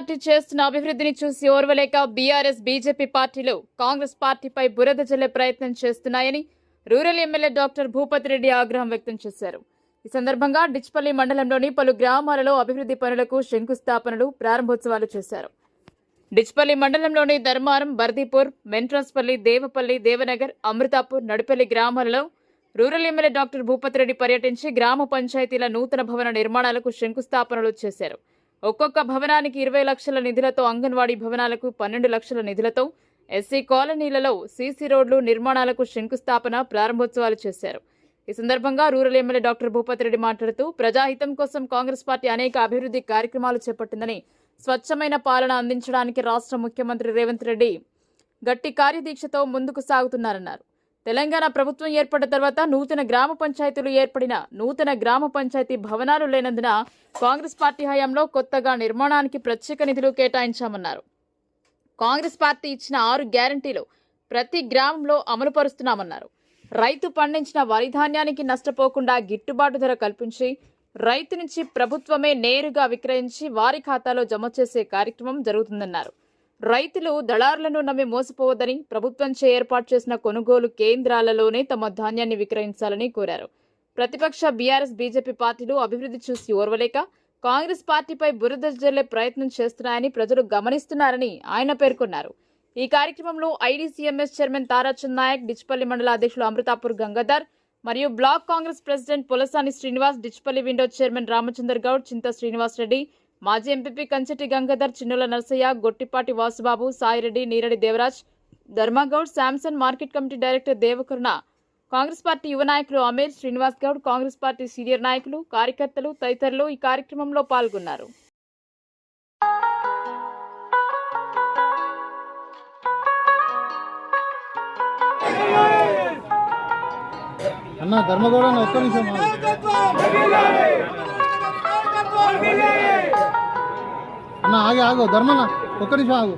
Party చేస్తున్న అభివృద్ధిని చూసి ఓర్వలేక బీఆర్ఎస్ బీజేపీ పార్టీలు కాంగ్రెస్ పార్టీపై బురద జల్లే ప్రయత్నం చేస్తున్నాయని rural MLA doctor Bhupathi Reddy ఆగ్రహం వ్యక్తం చేశారు. ఈ సందర్భంగా డిచ్పల్లి మండలంలోని పలు గ్రామాలలో అభివృద్ధి పనులకు శంకుస్థాపనలు ప్రారంభోత్సవాలు చేశారు. డిచ్పల్లి మండలంలోని ధర్మారం బర్దీపూర్ మెంట్రాస్పల్లి దేవపల్లి దేవనగర్ అమృతాపూర్ నడిపల్లి గ్రామాలలో rural MLA doctor Bhupathi Reddy పర్యటించి గ్రామ పంచాయతీల నూతన భవన నిర్మాణాలకు శంకుస్థాపనలు చేశారు. ఒక్కొక్క భవనానికి ఇరవై లక్షల నిధులతో అంగన్వాడీ భవనాలకు పన్నెండు లక్షల నిధులతో ఎస్సీ కాలనీలలో సీసీ రోడ్లు నిర్మాణాలకు శంకుస్థాపన ప్రారంభోత్సవాలు చేశారు. ఈ సందర్భంగా rural MLA doctor Bhupathi Reddy మాట్లాడుతూ ప్రజాహితం కోసం కాంగ్రెస్ పార్టీ అనేక అభివృద్ధి కార్యక్రమాలు చేపట్టిందని స్వచ్ఛమైన పాలన అందించడానికి రాష్ట్ర ముఖ్యమంత్రి రేవంత్ రెడ్డి గట్టి కార్యదీక్షతో ముందుకు సాగుతున్నారన్నారు. తెలంగాణ ప్రభుత్వం ఏర్పడిన తర్వాత నూతన గ్రామ పంచాయతీలు ఏర్పడిన నూతన గ్రామ పంచాయతీ భవనాలు లేనందున కాంగ్రెస్ పార్టీ హయాంలో కొత్తగా నిర్మాణానికి ప్రత్యేక నిధులు కేటాయించామన్నారు. కాంగ్రెస్ పార్టీ ఇచ్చిన ఆరు గ్యారంటీలు ప్రతి గ్రామంలో అమలు పరుస్తున్నామన్నారు. రైతు పండించిన వరి ధాన్యానికి నష్టపోకుండా గిట్టుబాటు ధర కల్పించి రైతు నుంచి ప్రభుత్వమే నేరుగా విక్రయించి వారి ఖాతాలో జమ చేసే కార్యక్రమం జరుగుతుందన్నారు. రైతులు దళారులను నమ్మి మోసపోవద్దని ప్రభుత్వంచే ఏర్పాటు చేసిన కొనుగోలు కేంద్రాలలోనే తమ ధాన్యాన్ని విక్రయించాలని కోరారు. ప్రతిపక్ష బీఆర్ఎస్ బీజేపీ పార్టీలు అభివృద్ధి చూసి ఓర్వలేక కాంగ్రెస్ పార్టీపై బురద జల్లే ప్రయత్నం చేస్తున్నాయని ప్రజలు గమనిస్తున్నారని ఆయన పేర్కొన్నారు. ఈ కార్యక్రమంలో ఐడీసీఎంఎస్ చైర్మన్ తారాచంద్ నాయక్ డిచ్పల్లి మండల అధ్యక్షులు అమృతాపూర్ గంగాధర్ మరియు block Congress president Pulasani Srinivas Dichpalli window chairman Ramachandar Goud Chinta Srinivas Reddy మాజీ MPP Kancheti Gangadhar Chinnula Narasaiah Gottipati Vasubabu Saireddy Neeradi Devaraj Dharmagoud Samson market committee director Devakaruna Congress party యువ నాయకులు Ameer Srinivas Goud Congress party senior నాయకులు కార్యకర్తలు తదితరులు ఈ కార్యక్రమంలో పాల్గొన్నారు. అన్న ధర్మగౌడ ఒక్క నిమిషం. అన్న ఆగి ఆగు ధర్మన్న ఒక్క నిమిషం ఆగు.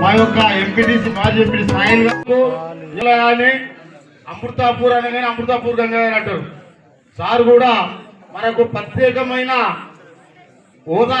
మా యొక్క ఎంపీటీసీ మాజీ ఎంపీ సాయిల్ గారు కానీ అమృతాపూర్ అనగానే అమృతాపూర్ గంగాధర్ అంటారు. సార్ కూడా మనకు ప్రత్యేకమైన హోదా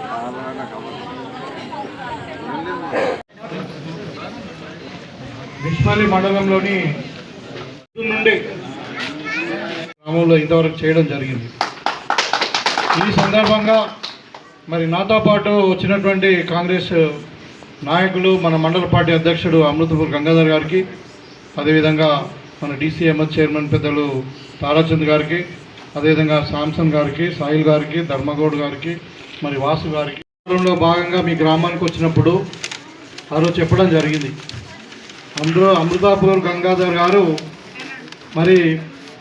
విష్పల్లి మండలంలోని నుండి గ్రామంలో ఇంతవరకు చేయడం జరిగింది. ఈ సందర్భంగా మరి నాతో పాటు వచ్చినటువంటి కాంగ్రెస్ నాయకులు మన మండల పార్టీ అధ్యక్షుడు అమృతపూర్ గంగాధర్ గారికి అదేవిధంగా మన డీసీఎంఎస్ చైర్మన్ పెద్దలు తారాచంద్ గారికి అదేవిధంగా శాంసన్ గారికి సాయిల్ గారికి ధర్మగౌడ్ గారికి మరి వాసు గారికి. లో భాగంగా మీ గ్రామానికి వచ్చినప్పుడు ఆ రోజు చెప్పడం జరిగింది. అందులో అమృతాపూర్ గంగాధర్ గారు మరి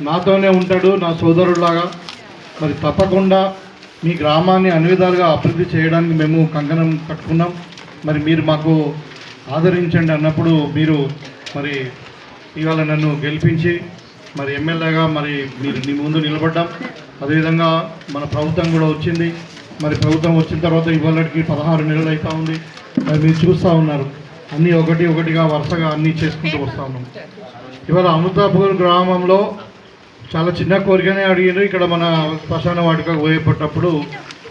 నాతోనే ఉంటాడు నా సోదరుడిలాగా. మరి తప్పకుండా మీ గ్రామాన్ని అన్ని విధాలుగా అభివృద్ధి చేయడానికి మేము కంకణం కట్టుకున్నాం. మరి మీరు మాకు ఆదరించండి అన్నప్పుడు మీరు మరి ఇవాళ నన్ను గెలిపించి మరి ఎమ్మెల్యేగా మరి మీరు నీ ముందు నిలబడ్డాం. అదేవిధంగా మన ప్రభుత్వం కూడా వచ్చింది. మరి ప్రభుత్వం వచ్చిన తర్వాత ఇవాళకి పదహారు నెలలు అవుతా ఉంది. మరి మీరు చూస్తూ ఉన్నారు. అన్నీ ఒకటి ఒకటిగా వరుసగా అన్నీ చేసుకుంటూ వస్తూ ఉన్నాం. ఇవాళ అమృతాపూర్ గ్రామంలో చాలా చిన్న కోరికనే అడిగారు ఇక్కడ మన శ్మశాన వాటిక పోయేటప్పుడు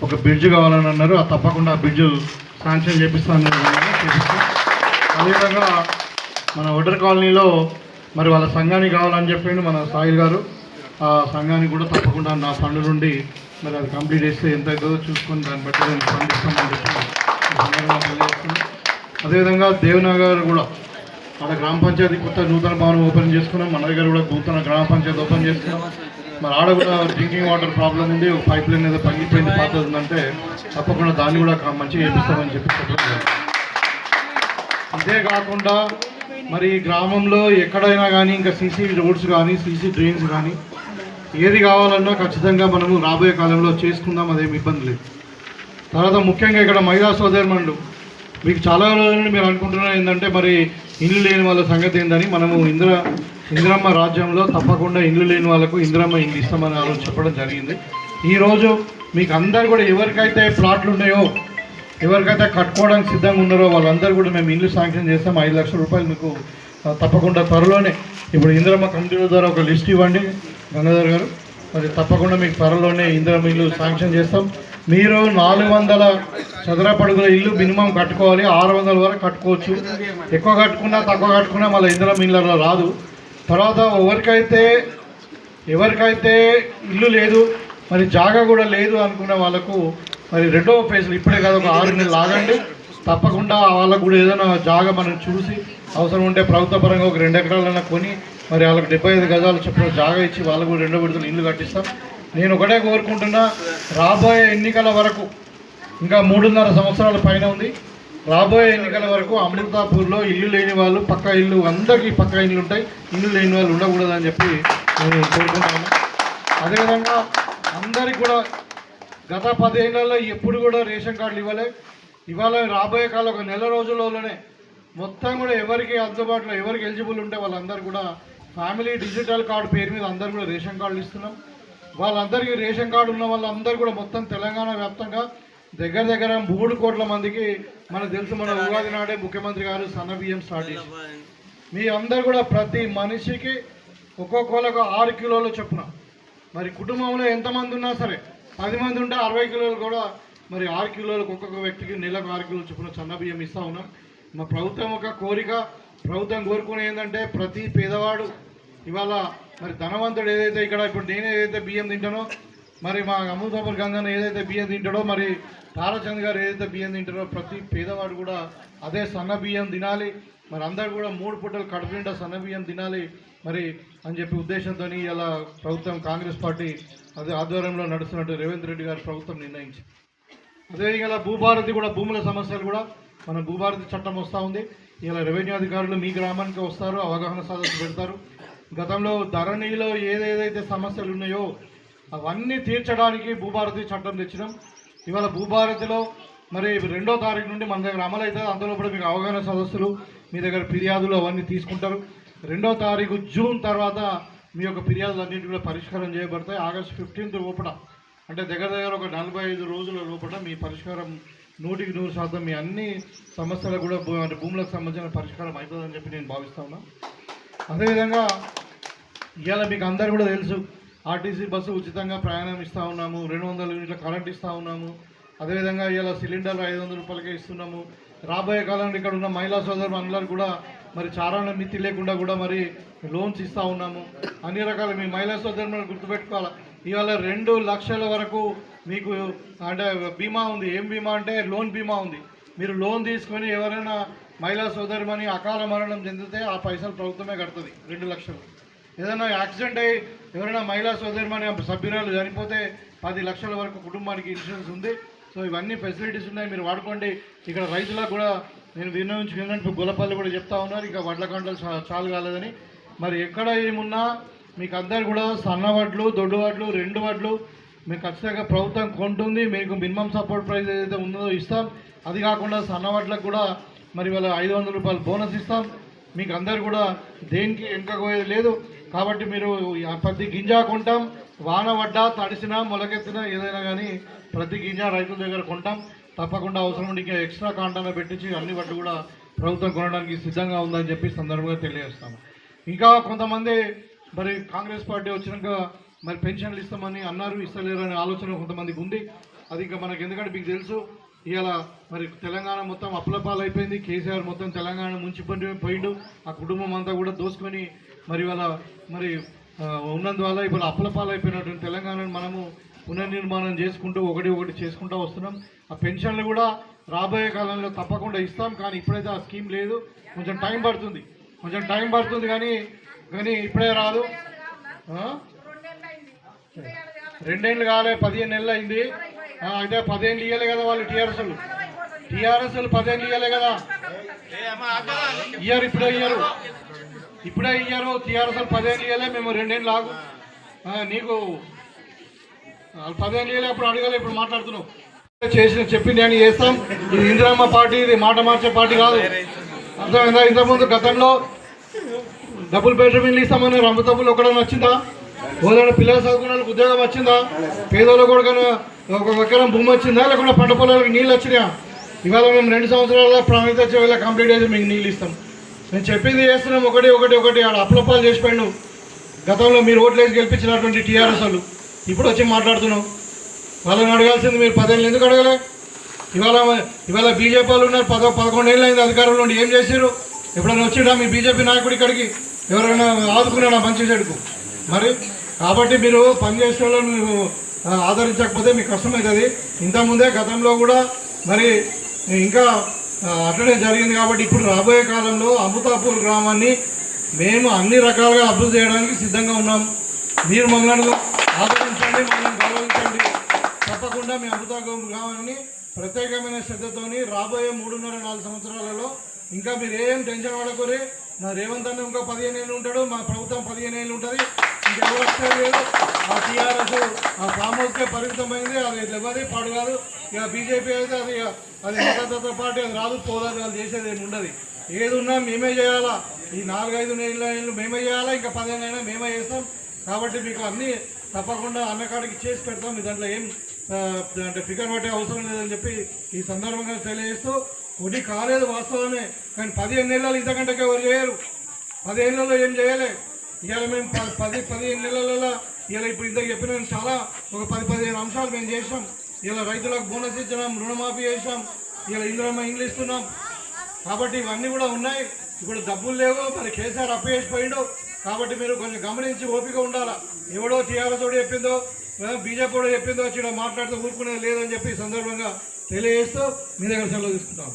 ఒక బ్రిడ్జ్ కావాలని అన్నారు. ఆ తప్పకుండా ఆ బ్రిడ్జ్ శాంక్షన్ చేపిస్తాను చేపిస్తాం. అదేవిధంగా మన ఒడర్ కాలనీలో మరి వాళ్ళ సంఘానికి కావాలని చెప్పిండు మన సాయిల్ గారు. ఆ సంఘానికి కూడా తప్పకుండా నా ఫండ్ నుండి మరి అది కంప్లీట్ చేస్తే ఎంత అవుతుందో చూసుకొని దాన్ని బట్టి నేను ఫండ్ ఇస్తామని చెప్పి అదేవిధంగా దేవనగర్ కూడా మన గ్రామ పంచాయతీ కొత్త నూతన భవనం ఓపెన్ చేసుకున్నాం. మన దగ్గర కూడా నూతన గ్రామ పంచాయతీ ఓపెన్ చేసుకున్నాం. మరి ఆడ కూడా డ్రింకింగ్ వాటర్ ప్రాబ్లం ఉంది. ఒక పైప్ లైన్ ఏదో పగిలిపోయింది పాత ఉందంటే తప్పకుండా దాన్ని కూడా మంచిగా చేపిస్తామని చెప్పి అంతేకాకుండా మరి గ్రామంలో ఎక్కడైనా కానీ ఇంకా సీసీ రోడ్స్ కానీ సీసీ డ్రైన్స్ కానీ ఏది కావాలన్నా ఖచ్చితంగా మనము రాబోయే కాలంలో చేసుకుందాం అదేమి ఇబ్బంది లేదు. తర్వాత ముఖ్యంగా ఇక్కడ మహిళా సోదరుమణులు మీకు చాలా రోజులు మీరు అనుకుంటున్నారు ఏంటంటే మరి ఇల్లు లేని వాళ్ళ సంగతి ఏందని మనము ఇందిర ఇందిరమ్మ రాజ్యంలో తప్పకుండా ఇల్లు లేని వాళ్ళకు ఇందిరమ్మ ఇల్లు ఇస్తామని ఆలోచన చెప్పడం జరిగింది. ఈరోజు మీకు అందరు కూడా ఎవరికైతే ప్లాట్లు ఉన్నాయో ఎవరికైతే కట్టుకోవడానికి సిద్ధంగా ఉన్నారో వాళ్ళందరూ కూడా మేము ఇల్లు శాంక్షన్ చేస్తాం. ఐదు లక్షల రూపాయలు మీకు తప్పకుండా త్వరలోనే ఇప్పుడు ఇందిరమ్మ కమిటీల ద్వారా ఒక లిస్ట్ ఇవ్వండి. గంగాధర్ గారు మరి తప్పకుండా మీకు త్వరలోనే ఇందిరమ్మ ఇల్లు శాంక్షన్ చేస్తాం. మీరు నాలుగు వందల చదరపడుగుల ఇల్లు మినిమం కట్టుకోవాలి. ఆరు వందల వరకు కట్టుకోవచ్చు. ఎక్కువ కట్టుకున్నా తక్కువ కట్టుకున్నా మళ్ళీ ఇందిరమ్మ ఇళ్ళలో రాదు. తర్వాత ఎవరికైతే ఎవరికైతే ఇల్లు లేదు మరి జాగా కూడా లేదు అనుకున్న వాళ్ళకు మరి రెండవ ఫేజ్లో ఇప్పుడే కాదు ఒక ఆరు నెలలు ఆగండి. తప్పకుండా వాళ్ళకు కూడా ఏదైనా జాగా మనం చూసి అవసరం ఉంటే ప్రభుత్వ పరంగా ఒక రెండు ఎకరాలన్నా కొని మరి వాళ్ళకి డెబ్బై ఐదు గజాలు చెప్పిన జాగా ఇచ్చి వాళ్ళకు కూడా రెండో విడుదల ఇల్లు కట్టిస్తాం. నేను ఒకటే కోరుకుంటున్నా రాబోయే ఎన్నికల వరకు ఇంకా మూడున్నర సంవత్సరాల పైన ఉంది. రాబోయే ఎన్నికల వరకు అమృతాపూర్లో ఇల్లు లేని వాళ్ళు పక్క ఇల్లు అందరికీ పక్క ఇల్లు ఉంటాయి. ఇల్లు లేని వాళ్ళు ఉండకూడదని చెప్పి నేను కోరుకుంటాను అదేవిధంగా అందరికి కూడా గత పదిహేనులలో ఎప్పుడు కూడా రేషన్ కార్డులు ఇవ్వలే. ఇవాళ రాబోయే కాలం ఒక నెల రోజుల్లోనే మొత్తం కూడా ఎవరికి అందుబాటులో ఎవరికి ఎలిజిబుల్ ఉంటే వాళ్ళందరూ కూడా ఫ్యామిలీ డిజిటల్ కార్డు పేరు మీద అందరు కూడా రేషన్ కార్డులు ఇస్తున్నాం. వాళ్ళందరికీ రేషన్ కార్డు ఉన్న వాళ్ళందరూ కూడా మొత్తం తెలంగాణ వ్యాప్తంగా దగ్గర దగ్గర మూడు కోట్ల మందికి మనకు తెలుసు మన ఉగాది నాడే ముఖ్యమంత్రి గారు సన్న బియ్యం స్టార్ట్ చేసి మీ అందరు కూడా ప్రతి మనిషికి ఒక్కొక్కలకు ఆరు కిలోలు చొప్పున. మరి కుటుంబంలో ఎంతమంది ఉన్నా సరే పది మంది ఉంటే అరవై కిలోలు కూడా మరి ఆరు కిలోలకు ఒక్కొక్క వ్యక్తికి నెలకు ఆరు కిలోలు చొప్పున సన్న బియ్యం ఇస్తూ ఉన్నాం. మా ప్రభుత్వం ఒక కోరిక. ప్రభుత్వం కోరుకునే ఏంటంటే ప్రతి పేదవాడు ఇవాళ మరి ధనవంతుడు ఏదైతే ఇక్కడ ఇప్పుడు నేను ఏదైతే బియ్యం తింటానో మరి మా అమృతాపూర్ గంగన్న ఏదైతే బియ్యం తింటాడో మరి తారాచంద్ గారు ఏదైతే బియ్యం తింటారో ప్రతి పేదవాడు కూడా అదే సన్న బియ్యం తినాలి. మరి అందరు కూడా మూడు పూటలు కడుపు నిండా సన్న బియ్యం తినాలి. మరి అని చెప్పి ఉద్దేశంతో ఇలా ప్రభుత్వం కాంగ్రెస్ పార్టీ అదే ఆధ్వర్యంలో నడుస్తున్నట్టు రేవంత్ రెడ్డి గారు ప్రభుత్వం నిర్ణయించింది. అదేవిధంగా భూభారతి కూడా భూముల సమస్యలు కూడా మన భూభారతి చట్టం వస్తూ ఉంది. ఇలా రెవెన్యూ అధికారులు మీ గ్రామానికి వస్తారు అవగాహన సదస్సు పెడతారు. గతంలో ధరణిలో ఏదేదైతే సమస్యలు ఉన్నాయో అవన్నీ తీర్చడానికి భూభారతి చట్టం తెచ్చినాం. ఇవాళ భూభారతిలో మరి రెండో తారీఖు నుండి మన దగ్గర అమలు అవుతుంది అందులో కూడా మీకు అవగాహన సదస్సులు మీ దగ్గర ఫిర్యాదులు అవన్నీ తీసుకుంటారు. రెండో తారీఖు జూన్ తర్వాత మీ యొక్క ఫిర్యాదులు అన్నింటి కూడా పరిష్కారం చేయబడతాయి. ఆగస్ట్ ఫిఫ్టీన్త్ లోపల అంటే దగ్గర దగ్గర ఒక నలభై ఐదు రోజుల లోపల మీ పరిష్కారం నూటికి నూరు శాతం మీ అన్ని సమస్యలకు కూడా భూ- అంటే భూములకు సంబంధించిన పరిష్కారం అవుతుందని చెప్పి నేను భావిస్తా ఉన్నా. అదేవిధంగా ఇవాళ మీకు అందరు కూడా తెలుసు ఆర్టీసీ బస్సు ఉచితంగా ప్రయాణం ఇస్తూ ఉన్నాము రెండు వందల యూనిట్ల కరెంట్ ఇస్తూ ఉన్నాము. అదేవిధంగా ఇవాళ సిలిండర్లు ఐదు వందల రూపాయలకే ఇస్తున్నాము. రాబోయే కాలంలో ఇక్కడ ఉన్న మహిళా సోదరులు అందరూ కూడా మరి చారాల మితి లేకుండా కూడా మరి లోన్స్ ఇస్తూ ఉన్నాము. అన్ని రకాల మీ మహిళా సోదరులను గుర్తుపెట్టుకోవాలి? ఇవాళ రెండు లక్షల వరకు మీకు అంటే బీమా ఉంది. ఏం బీమా అంటే లోన్ బీమా ఉంది. మీరు లోన్ తీసుకొని ఎవరైనా మహిళా సోదరిమని అకాల మరణం చెందితే ఆ పైసలు ప్రభుత్వమే కడుతుంది. రెండు లక్షలు. ఏదైనా యాక్సిడెంట్ అయ్యి ఎవరైనా మహిళా సోదరిమని సభ్యురాలు చనిపోతే పది లక్షల వరకు కుటుంబానికి ఇన్సూరెన్స్ ఉంది. సో ఇవన్నీ ఫెసిలిటీస్ ఉన్నాయి. మీరు వాడుకోండి. ఇక్కడ రైతులకు కూడా నేను వినియోగించుకున్నట్టు గొల్లపల్లి కూడా చెప్తా ఉన్నారు. ఇంకా వడ్ల కంటలు చాలు కాలేదని. మరి ఎక్కడ ఏమున్నా మీకు అందరు కూడా సన్న వడ్లు దొడ్డు వడ్లు రెండు వడ్లు మీకు ఖచ్చితంగా ప్రభుత్వం కొంటుంది. మీకు మినిమం సపోర్ట్ ప్రైస్ ఏదైతే ఉందో ఇస్తాం. అది కాకుండా సన్న వడ్లకు కూడా మరి వాళ్ళ ఐదు వందల రూపాయలు బోనస్ ఇస్తాం. మీకు అందరు కూడా దేనికి ఎంకపోయేది లేదు. కాబట్టి మీరు పత్తి గింజా గింజ కొంటాం. వాన పడ్డా తడిసినా మొలకెత్తినా ఏదైనా కానీ ప్రతి గింజ రైతుల దగ్గర కొంటాం. తప్పకుండా అవసరం ఉండి ఇంకా ఎక్స్ట్రా కాంటాన్ని పెట్టించి అన్ని వడ్లు కూడా ప్రభుత్వం కొనడానికి సిద్ధంగా ఉందని చెప్పి సందర్భంగా తెలియజేస్తాము. ఇంకా కొంతమంది మరి కాంగ్రెస్ పార్టీ వచ్చినాక మరి పెన్షన్లు ఇస్తామని అన్నారు ఇస్తలేరు అనే ఆలోచన కొంతమందికి ఉంది. అది ఇంకా మనకు ఎందుకంటే మీకు తెలుసు ఇవాళ మరి తెలంగాణ మొత్తం అప్పులపాలు అయిపోయింది కేసీఆర్ మొత్తం తెలంగాణ ముంచిపోయి పోయిండు. ఆ కుటుంబం అంతా కూడా దోసుకొని మరి ఇవాళ మరి ఉన్నందువల్ల ఇప్పుడు అప్పులపాలు అయిపోయినటువంటి తెలంగాణను మనము పునర్నిర్మాణం చేసుకుంటూ ఒకటి ఒకటి చేసుకుంటూ వస్తున్నాం. ఆ పెన్షన్లు కూడా రాబోయే కాలంలో తప్పకుండా ఇస్తాం కానీ ఇప్పుడైతే ఆ స్కీమ్ లేదు. కొంచెం టైం పడుతుంది. కొంచెం టైం పడుతుంది కానీ కానీ ఇప్పుడే రాదు? రెండేళ్ళు కాలే పదిహేను నెలలు అయింది. అయితే పదేళ్ళు ఇవ్వలే కదా వాళ్ళు టీఆర్ఎస్లు టీఆర్ఎస్లు పదేళ్ళు ఇవ్వలే కదా. ఇయ్యారు ఇప్పుడే ఇయ్యారు. ఇప్పుడే ఇయ్యారు టీఆర్ఎస్ పదేళ్ళు ఇవ్వలే మేము రెండేళ్ళు ఆగు నీకు పదిహేను ఇవ్వలే అప్పుడు అడగలే ఇప్పుడు మాట్లాడుతున్నావు. చేసిన చెప్పింది అని చేస్తాం. ఇది ఇందిరామ్మ పార్టీ ఇది మాట మార్చే పార్టీ కాదు. అర్థమైందా? ఇంతకుముందు గతంలో డబుల్ బెడ్రూమ్ ఇల్లు ఇస్తామని రంపతప్పులు ఒకడైనా వచ్చిందా? ఓదైనా పిల్లలు చదువుకున్న వాళ్ళకి ఉద్యోగం వచ్చిందా? పేదోళ్ళకు కూడా ఒక ఎకరం భూమి వచ్చిందా? లేకుండా పంట పొలాలకు నీళ్ళు వచ్చినాయా? ఇవాళ మేము రెండు సంవత్సరాల ప్రణాళిక కంప్లీట్ చేసి మీకు నీళ్ళు ఇస్తాం. నేను చెప్పింది చేస్తున్నాం ఒకటి ఒకటి ఒకటి ఆడ అప్లపాలు చేసిపోయిండు గతంలో మీరు ఓట్లేసి గెలిపించినటువంటి టీఆర్ఎస్ వాళ్ళు ఇప్పుడు వచ్చి మాట్లాడుతున్నాం. వాళ్ళని అడగాల్సింది మీరు పదేళ్ళు ఎందుకు అడగలే? ఇవాళ ఇవాళ బీజేపీ వాళ్ళు ఉన్నారు పద పదకొండు అయింది అధికారంలో ఉండి ఏం చేశారు ఎప్పుడైనా వచ్చిండా మీ బీజేపీ నాయకుడి ఇక్కడికి? ఎవరైనా ఆదుకున్నాడా మంచి చెడుకు? మరి కాబట్టి మీరు పనిచేసే వాళ్ళని ఆదరించకపోతే మీకు కష్టమవుతుంది ఇంతకుముందే గతంలో కూడా మరి ఇంకా అట్లనే జరిగింది కాబట్టి ఇప్పుడు రాబోయే కాలంలో అమృతాపూర్ గ్రామాన్ని మేము అన్ని రకాలుగా అభివృద్ధి చేయడానికి సిద్ధంగా ఉన్నాం. మీరు మమ్మల్ని ఆదరించండి మమ్మల్ని గౌరవించండి. తప్పకుండా మీ అమృతాపూర్ గ్రామాన్ని ప్రత్యేకమైన శ్రద్ధతోని రాబోయే మూడున్నర నాలుగు సంవత్సరాలలో ఇంకా మీరు ఏం టెన్షన్ పడకూరి మా రేవంత్ అన్న ఇంకా పదిహేను ఏళ్ళు ఉంటాడు మా ప్రభుత్వం పదిహేను ఏళ్ళు ఉంటుంది. ఇంకెవరు వచ్చేది లేదు ఆ టీఆర్ఎస్ ఆ ఫామ్ హౌస్కే పరిమితమైంది అది ఎవరి పాడు కాదు. ఇక బీజేపీ అయితే అది అది మతతత్వ పార్టీ అది రాదు పోదాదు అది చేసేది ఏమి ఉండదు. ఏది ఉన్నా మేమే చేయాలా? ఈ నాలుగైదు నెలల ఏళ్ళు మేమే చేయాలా? ఇంకా పదిహేను అయినా మేమే చేస్తాం. కాబట్టి మీకు అన్నీ తప్పకుండా అన్నకాడికి చేసి పెడతాం. మీ దాంట్లో ఏం అంటే ఫికర్ పట్టే అవసరం లేదని చెప్పి ఈ సందర్భంగా తెలియజేస్తూ వడ్డీ కాలేదు వాస్తవమే కానీ పదిహేను నెలలు ఇంతకంటే ఎవరు చేయరు. పదిహేను పదిహేనులలో ఏం చేయలే. ఇవాళ మేము పది పదిహేను నెలలలో ఇలా ఇప్పుడు ఇంత చెప్పిన చాలా ఒక పది పదిహేను అంశాలు మేము చేసాం ఇలా రైతులకు బోనస్ ఇచ్చినాం రుణమాఫీ చేసాం ఇలా ఇందులో ఇండ్లు ఇస్తున్నాం. కాబట్టి ఇవన్నీ కూడా ఉన్నాయి. ఇప్పుడు డబ్బులు లేవు. మరి కేసీఆర్ అప్పు చేసిపోయిండు కాబట్టి మీరు కొంచెం గమనించి ఓపిక ఉండాలా. ఎవడో టీఆర్ఎస్ చెప్పిందో బీజేపీ కూడా చెప్పిందో వచ్చి మాట్లాడుతూ ఊరుకునేది లేదని చెప్పి సందర్భంగా తెలియజేస్తూ మీ దగ్గర సెలవు తీసుకుంటాం.